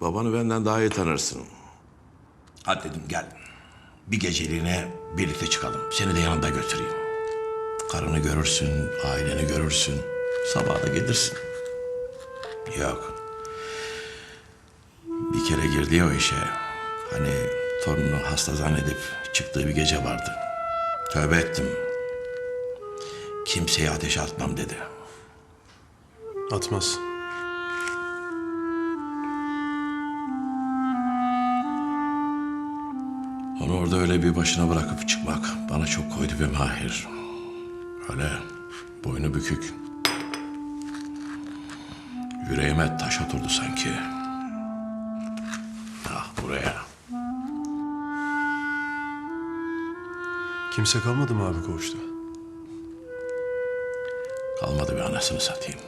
Babanı benden daha iyi tanırsın. Hadi dedim gel. Bir geceliğine birlikte çıkalım. Seni de yanında götüreyim. Karını görürsün, aileni görürsün. Sabah da gelirsin. Yok. Bir kere girdi ya o işe. Hani torununu hasta zannedip çıktığı bir gece vardı. Tövbe ettim. Kimseye ateş atmam dedi. Atmaz. Orada öyle bir başına bırakıp çıkmak bana çok koydu be Mahir. Öyle boynu bükük. Yüreğime taş oturdu sanki. Ah buraya. Kimse kalmadı mı abi koğuşta? Kalmadı bir anasını satayım.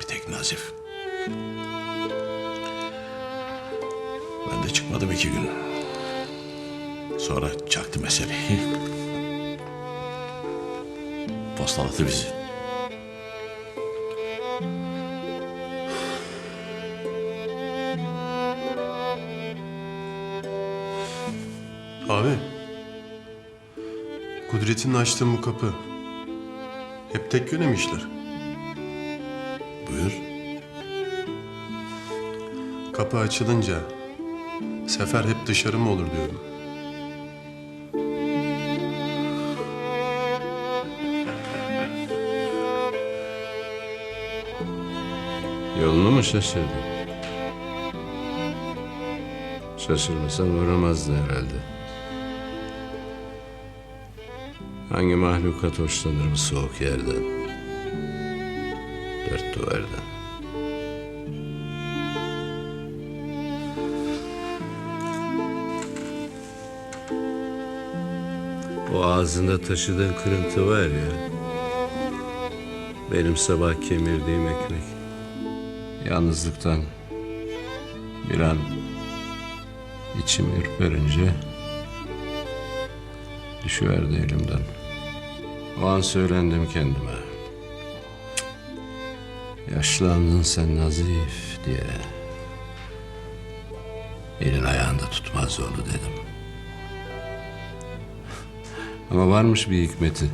Bir tek Nazif. Ben de çıkmadım iki gün. Sonra çaktı meseleyi. Postaladı bizi. Abi. Kudret'in açtığı bu kapı. Hep tek yöne mi işler? Buyur. Kapı açılınca sefer hep dışarı mı olur diyorum. Yolunu mu şaşırdın? Şaşırmasan uğramazdı herhalde. Hangi mahlukat hoşlanır bu soğuk yerden? Dört duvardan. O ağzında taşıdığın kırıntı var ya. Benim sabah kemirdiğim ekmek. Yalnızlıktan bir an içim ürperince düşüverdi elimden. O an söylendim kendime. "Cık, Yaşlandın sen Nazif diye. Elin ayağında tutmaz oldu dedim. Ama varmış bir hikmeti.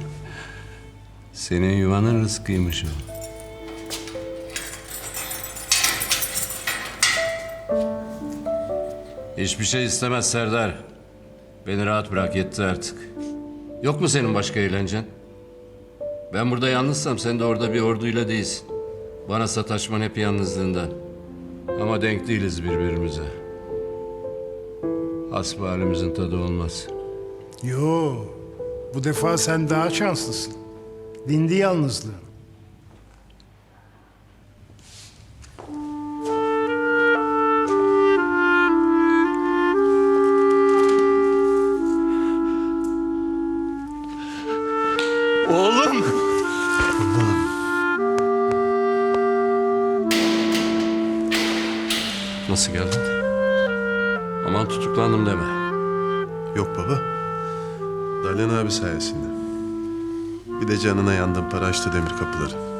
Senin yuvanın rızkıymış o. Hiçbir şey istemez Serdar. Beni rahat bırak yetti artık. Yok mu senin başka eğlencen? Ben burada yalnızsam sen de orada bir orduyla değilsin. Bana sataşman hep yalnızlığından. Ama denk değiliz birbirimize. Hasbahalimizin tadı olmaz. Yo, bu defa sen daha şanslısın. Dindi yalnızlığın. Sayesinde. Bir de canına yandım para açtı demir kapıları.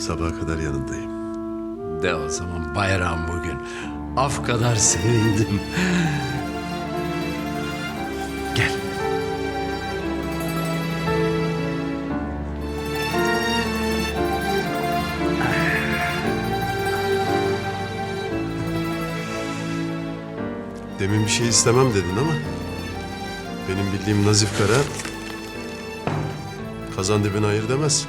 Sabaha kadar yanındayım. De o zaman bayram bugün. Af kadar sevindim. Gel. Demin bir şey istemem dedin ama... ...benim bildiğim Nazif Kara... ...kazan dibine hayır demez.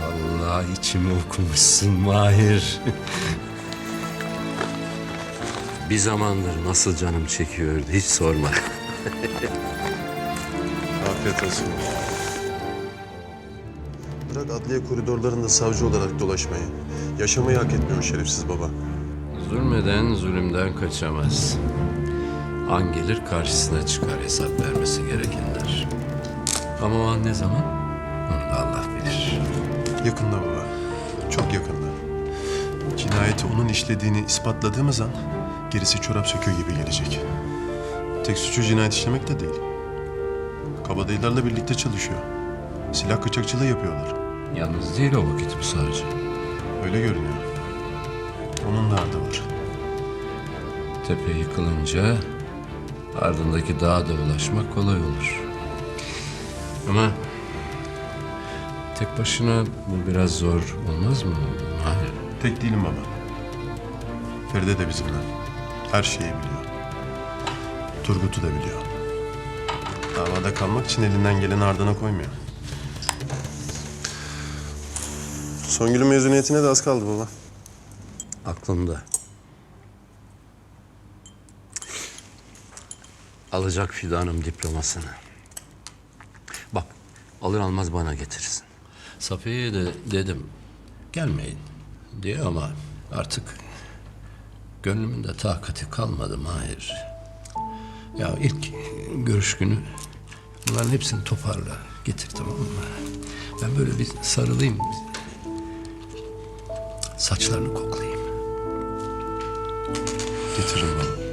Vallahi içimi okumuşsun Mahir. bir zamandır nasıl canım çekiyordu hiç sorma. Afiyet olsun. Bırak adliye koridorlarında savcı olarak dolaşmayı. Yaşamayı hak etmiyor şerefsiz baba. Zulmeden zulümden kaçamaz. An gelir karşısına çıkar hesap vermesi gerekenler. Ama o an ne zaman? Onu da Allah bilir. Yakında baba. Çok yakında. Cinayeti onun işlediğini ispatladığımız an gerisi çorap söküğü gibi gelecek. Tek suçu cinayet işlemek de değil. Kabadayılarla birlikte çalışıyor. Silah kaçakçılığı yapıyorlar. Yalnız değil o vakit bu savcı. Öyle görünüyor. Onun da ardı var. Tepe yıkılınca ardındaki dağa da ulaşmak kolay olur. Ama tek başına bu biraz zor olmaz mı? Hayır. Tek değilim baba. Feride de bizimle. Her şeyi biliyor. Turgut'u da biliyor. Davada kalmak için elinden geleni ardına koymuyor. Songül'ün mezuniyetine de az kaldı baba. Aklımda. Alacak fidanım diplomasını. Bak alır almaz bana getirsin. Safiye'ye de dedim gelmeyin diye ama artık gönlümün de takati kalmadı Mahir. Ya ilk görüş günü bunların hepsini toparla getir tamam mı? Ben böyle bir sarılayım. Saçlarını koklayayım. Getiririm baba.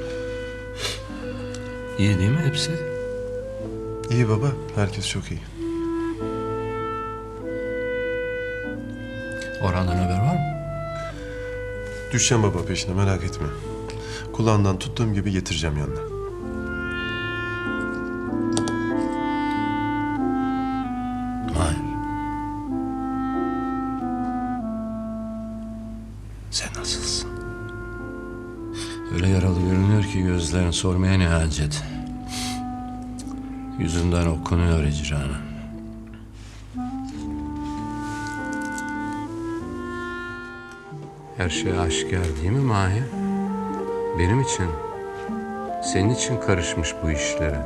İyi değil mi hepsi? İyi baba. Herkes çok iyi. Orhan'dan haber var mı? Düşeceğim baba peşine merak etme. Kulağından tuttuğum gibi getireceğim yanına. Hayır. Sen nasılsın? Öyle yaralı görünüyor ki gözlerin sormaya ne hacet. Yüzünden okunuyor icranı. Her şey aşikar değil mi Mahir? Benim için, senin için karışmış bu işlere.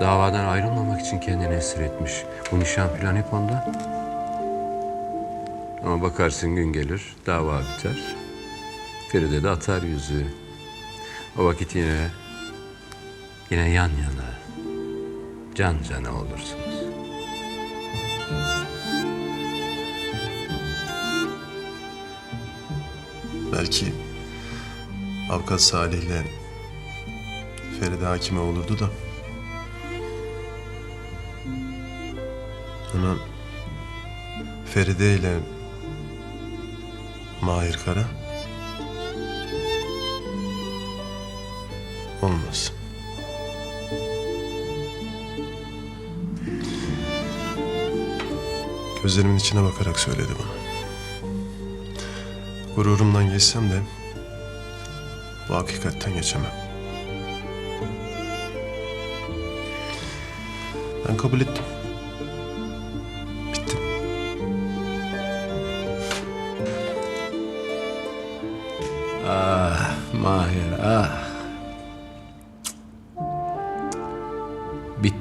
Davadan ayrılmamak için kendini esir etmiş. Bu nişan plan hep ondan. Ama bakarsın gün gelir, dava biter. Feride de atar yüzüğü. O vakit yine, yine yan yana, can cana olursunuz. Belki Avukat Salih'le Feride Hakime olurdu da. Ama Feride ile Mahir Kara olmaz. Gözlerimin içine bakarak söyledi bunu. Gururumdan geçsem de bu hakikatten geçemem. Ben kabul ettim.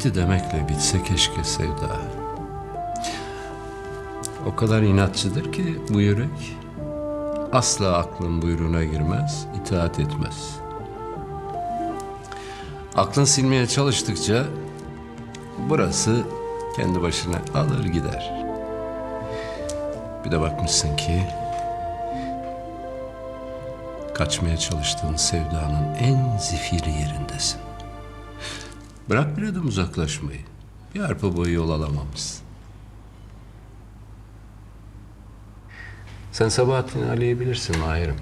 Bitti demekle bitse keşke sevda. O kadar inatçıdır ki bu yürek. Asla aklın buyruğuna girmez, itaat etmez. Aklın silmeye çalıştıkça burası kendi başına alır gider. Bir de bakmışsın ki kaçmaya çalıştığın sevdanın en zifiri yerindesin. Bırak bir adım uzaklaşmayı. Bir arpa boyu yol alamamışsın. Sen Sabahattin Ali'yi bilirsin Mahir'im.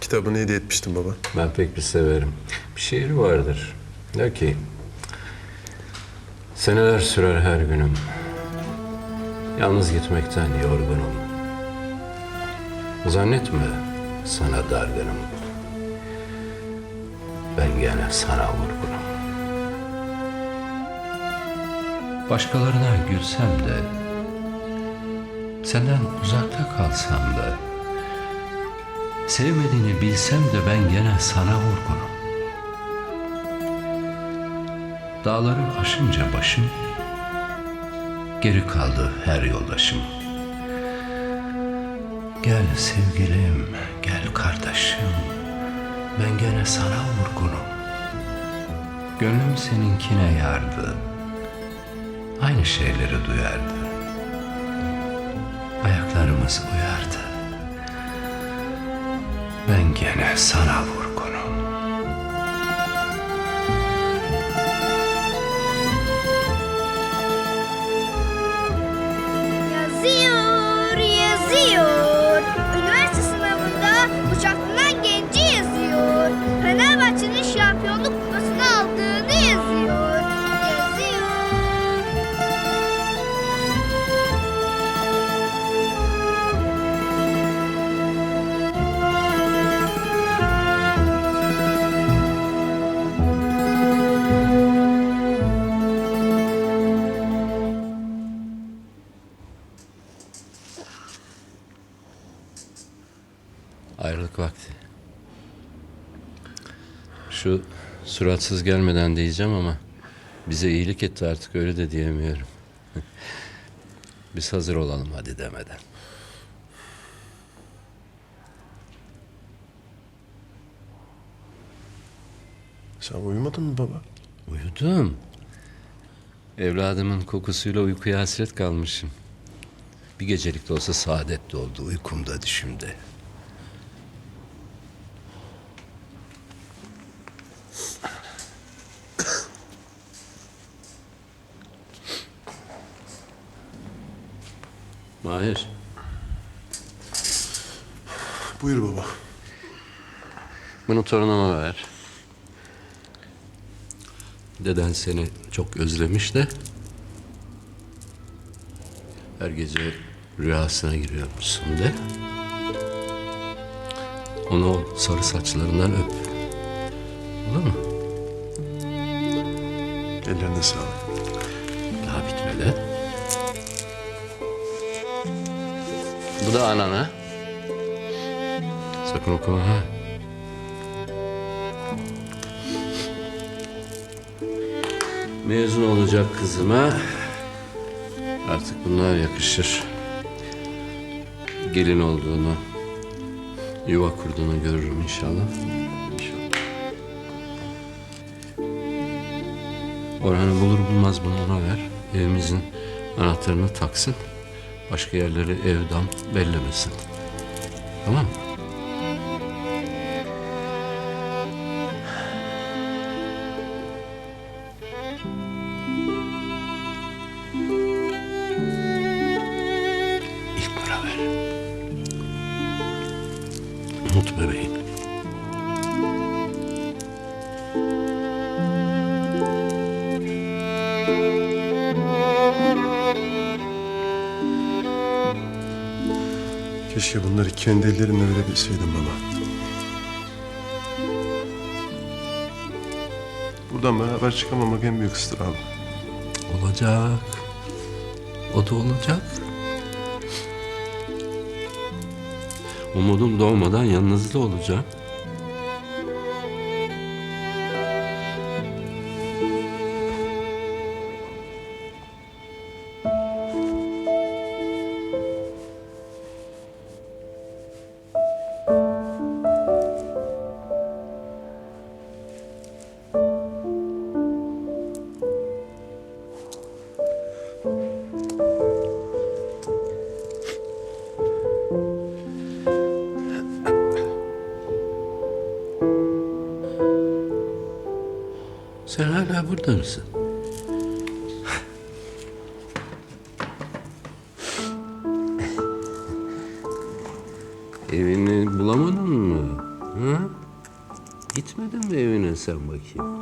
Kitabını hediye etmiştim baba. Ben pek bir severim. Bir şiiri vardır. Der ki... Seneler sürer her günüm. Yalnız gitmekten yorgunum. Zannetme sana dargınım. Ben gene sana vurgunum. Başkalarına gülsem de, senden uzakta kalsam da, sevmediğini bilsem de ben gene sana vurgunum. Dağları aşınca başım, geri kaldı her yoldaşım. Gel sevgilim, gel kardeşim, ben gene sana vurgunum. Gönlüm seninkine yardı, aynı şeyleri duyardı. Ayaklarımız uyardı. Ben gene sana vurgunum. Şu suratsız gelmeden diyeceğim ama bize iyilik etti artık öyle de diyemiyorum. Biz hazır olalım hadi demeden. Sen uyumadın mı baba? Uyudum. Evladımın kokusuyla uykuya hasret kalmışım. Bir gecelik de olsa saadet oldu uykumda düşümde. Mahir, Buyur baba. bunu torunuma ver. Deden seni çok özlemiş de her gece rüyasına giriyormuşsun de. Onu o sarı saçlarından öp. Olur mu? Ellerine sağlık. Daha bitmedi. Bu da anana. Sakın okuma ha. Mezun olacak kızıma artık bunlar yakışır. Gelin olduğunu, yuva kurduğunu görürüm inşallah. İnşallah. Orhan'ı bulur bulmaz bunu ona ver. Evimizin anahtarını taksın. Başka yerleri evden bellemesin. Tamam mı? İlknur'a ver. Unut bebeğin. Keşke bunları kendi ellerimle verebilseydim baba. Buradan beraber çıkamamak en büyük ıstırabım. Olacak. O da olacak. Umudum doğmadan yanınızda olacağım. burada mısın? Evini bulamadın mı? Ha? Gitmedin mi evine sen bakayım?